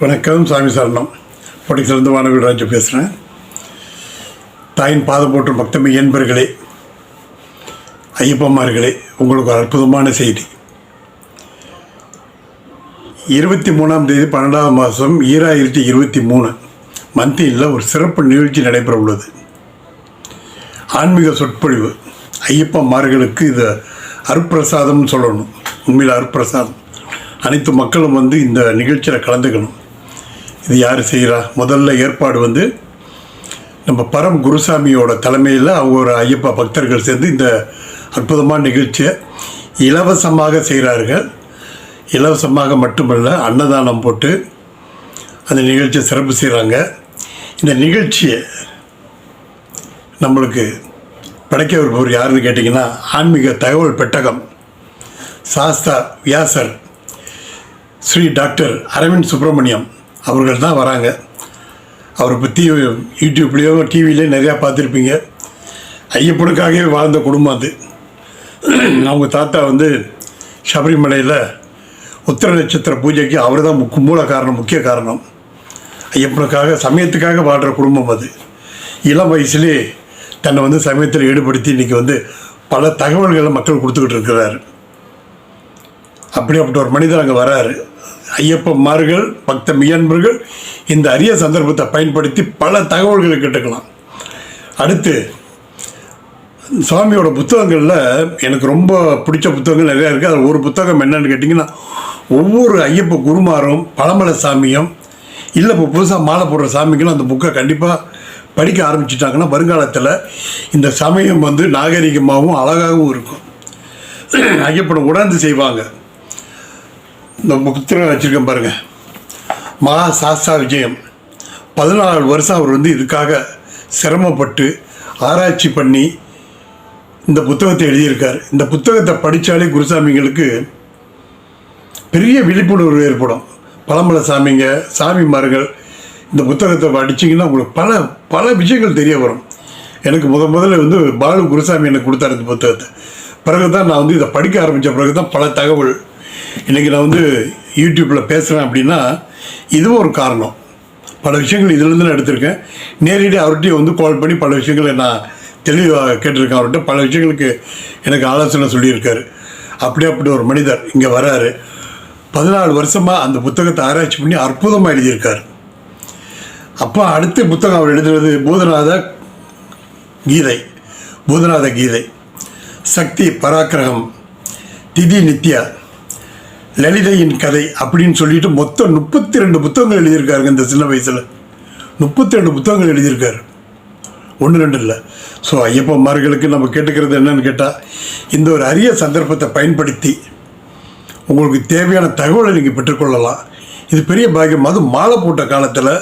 வணக்கம் சாமி சரணம். பட்டிக்கிலிருந்து வானவில் பேசுகிறேன் தாயின் பாதம் போட்டு பக்தமை என்பர்களே ஐயப்பமார்களே உங்களுக்கு ஒரு அற்புதமான செய்தி. இருபத்தி மூணாம் தேதி பன்னெண்டாம் மாதம் ஈராயிரத்தி இருபத்தி மூணு மந்தியில் ஒரு சிறப்பு நிகழ்ச்சி நடைபெற உள்ளது. ஆன்மீக சொற்பொழிவு. ஐயப்பம்மார்களுக்கு இது அருப்பிரசாதம்னு சொல்லணும். உண்மையில் அருப்பிரசாதம் அனைத்து மக்களும் வந்து இந்த நிகழ்ச்சியில் கலந்துக்கணும். இது யார் செய்கிறா முதல்ல ஏற்பாடு வந்து நம்ம பரம் குருசாமியோட தலைமையில் அவங்க ஒரு ஐயப்பா பக்தர்கள் சேர்ந்து இந்த அற்புதமான நிகழ்ச்சியை இலவசமாக செய்கிறார்கள் இலவசமாக மட்டுமல்ல அன்னதானம் போட்டு அந்த நிகழ்ச்சியை சிறப்பு செய்கிறாங்க இந்த நிகழ்ச்சியை நம்மளுக்கு படைக்க வருபவர் யாருன்னு கேட்டிங்கன்னா ஆன்மீக தகவல் பெட்டகம் சாஸ்தா வியாசர் ஸ்ரீ டாக்டர் அரவிந்த் சுப்பிரமணியம். அவர்கள் தான் வராங்க. அவரை பற்றி யூடியூப்லேயோ டிவிலேயோ நிறையா பார்த்துருப்பீங்க. ஐயப்பனுக்காகவே வாழ்ந்த குடும்பம் அது. அவங்க தாத்தா வந்து சபரிமலையில் உத்திர நட்சத்திர பூஜைக்கு அவர் தான் முக்கு மூல காரணம் முக்கிய காரணம். ஐயப்பனுக்காக சமயத்துக்காக வாழ்கிற குடும்பம் அது. இளம் வயசுலே தன்னை வந்து சமயத்தில் ஈடுபடுத்தி இன்றைக்கி வந்து பல தகவல்களை மக்கள் கொடுத்துக்கிட்டு இருக்கிறாரு. அப்படிப்பட்ட ஒரு மனிதர் அங்கே வராரு. ஐயப்பமார்கள் பக்த மியன்பர்கள் இந்த அரிய சந்தர்ப்பத்தை பயன்படுத்தி பல தகவல்களை கேட்டுக்கலாம். அடுத்து சுவாமியோட புத்தகங்களில் எனக்கு ரொம்ப பிடிச்ச புத்தகங்கள் நிறையா இருக்குது அதில் ஒரு புத்தகம் என்னன்னு கேட்டிங்கன்னா ஒவ்வொரு ஐயப்ப குருமாரும் பழமலை சாமியும் இல்லை இப்போ புதுசாக மாலை போடுற சாமிக்கெல்லாம் அந்த புக்கை கண்டிப்பாக படிக்க ஆரம்பிச்சிட்டாங்கன்னா வருங்காலத்தில் இந்த சமயம் வந்து நாகரிகமாகவும் அழகாகவும் இருக்கும். ஐயப்பனை உணர்ந்து செய்வாங்க. இந்த புத்தகம் வச்சுருக்கேன் பாருங்கள் மகா சாஸ்தா விஜயம். பதினாலு வருஷம் அவர் வந்து இதுக்காக சிரமப்பட்டு ஆராய்ச்சி பண்ணி இந்த புத்தகத்தை எழுதியிருக்கார். இந்த புத்தகத்தை படித்தாலே குருசாமிங்களுக்கு பெரிய விழிப்புணர்வு ஏற்படும். பழம்பல சாமிங்க சாமிமார்கள் இந்த புத்தகத்தை படிச்சிங்கன்னா உங்களுக்கு பல பல விஷயங்கள் தெரிய வரும். எனக்கு முத முதல்ல வந்து பாலு குருசாமி எனக்கு கொடுத்தாரு இந்த புத்தகத்தை. பிறகு தான் நான் வந்து இதை படிக்க ஆரம்பித்த பிறகு தான் பல தகவல் இன்றைக்கி நான் வந்து யூடியூப்பில் பேசுகிறேன் அப்படின்னா இதுவும் ஒரு காரணம். பல விஷயங்கள் இதிலேருந்து நான் எடுத்திருக்கேன். நேரடி அவர்கிட்டயும் வந்து கால் பண்ணி பல விஷயங்களை நான் தெளிவாக கேட்டிருக்கேன். அவர்கிட்ட பல விஷயங்களுக்கு எனக்கு ஆலோசனை சொல்லியிருக்காரு. அப்படி அப்படி ஒரு மனிதர் இங்கே வராரு. பதினாலு வருஷமாக அந்த புத்தகத்தை ஆராய்ச்சி பண்ணி அற்புதமாக எழுதியிருக்கார். அப்போ அடுத்த புத்தகம் அவர் எழுதுனது பூதநாத கீதை. பூதநாத கீதை. சக்தி பராக்கிரகம் திதி நித்யா. லலிதையின் கதை அப்படின்னு சொல்லிட்டு மொத்தம் முப்பத்தி ரெண்டு புத்தகங்கள் எழுதியிருக்காருங்க இந்த சின்ன வயசில். முப்பத்தி ரெண்டு புத்தகங்கள் எழுதியிருக்காரு. ஒன்று ரெண்டு இல்லை. ஸோ ஐயப்பமார்களுக்கு நம்ம கேட்டுக்கிறது என்னன்னு கேட்டால் இந்த ஒரு அரிய சந்தர்ப்பத்தை பயன்படுத்தி உங்களுக்கு தேவையான தகவலை நீங்கள் பெற்றுக்கொள்ளலாம். இது பெரிய பாக்கியம். அது மாலை போட்ட காலத்தில்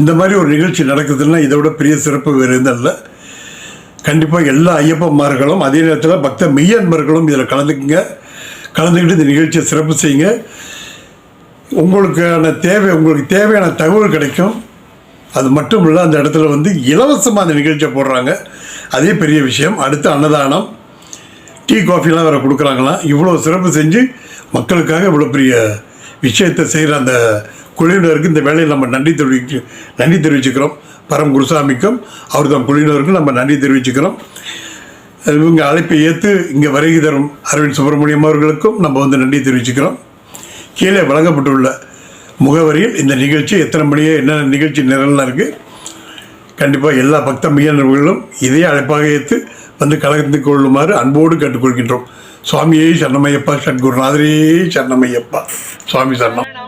இந்த மாதிரி ஒரு நிகழ்ச்சி நடக்குதுன்னா இதை விட பெரிய சிறப்பு வேறு எதுவும் இல்லை. கண்டிப்பாக எல்லா ஐயப்பமார்களும் அதே நேரத்தில் பக்த மெய்யன்பர்களும் இதில் கலந்துக்குங்க. கலந்துக்கிட்டு இந்த நிகழ்ச்சியை சிறப்பு செய்யுங்க. உங்களுக்கான தேவை உங்களுக்கு தேவையான தகவல் கிடைக்கும். அது மட்டும் இல்லை அந்த இடத்துல வந்து இலவசமாக அந்த நிகழ்ச்சியை போடுறாங்க. அதே பெரிய விஷயம் அடுத்து அன்னதானம் டீ காஃபிலாம் வேறு கொடுக்குறாங்களாம் இவ்வளோ சிறப்பு செஞ்சு மக்களுக்காக இவ்வளோ பெரிய விஷயத்தை செய்கிற அந்த குழுவினருக்கு இந்த வேலையில் நம்ம நன்றி தெரிவிக்க நன்றி தெரிவிச்சுக்கிறோம். பரம் குருசாமிக்கும் அவர் தான் குழுவினருக்கும் நம்ம நன்றி தெரிவிச்சுக்கிறோம். இவங்க அழைப்பை ஏற்று இங்கே வருகை தரும் அரவிந்த் சுப்பிரமணியம் அவர்களுக்கும் நம்ம வந்து நன்றி தெரிவிச்சுக்கிறோம். கீழே வழங்கப்பட்டுள்ள முகவரியில் இந்த நிகழ்ச்சி எத்தனை மணியே என்னென்ன நிகழ்ச்சி நிரலாம் இருக்குது கண்டிப்பாக எல்லா பக்த மையானவர்களும் இதே அழைப்பாக ஏற்று வந்து கலந்து கொள்ளுமாறு அன்போடு கேட்டுக்கொள்கின்றோம். சுவாமியே சரணமையப்பா சத்குருநாதரே சரணமையப்பா. சுவாமி சரணம்.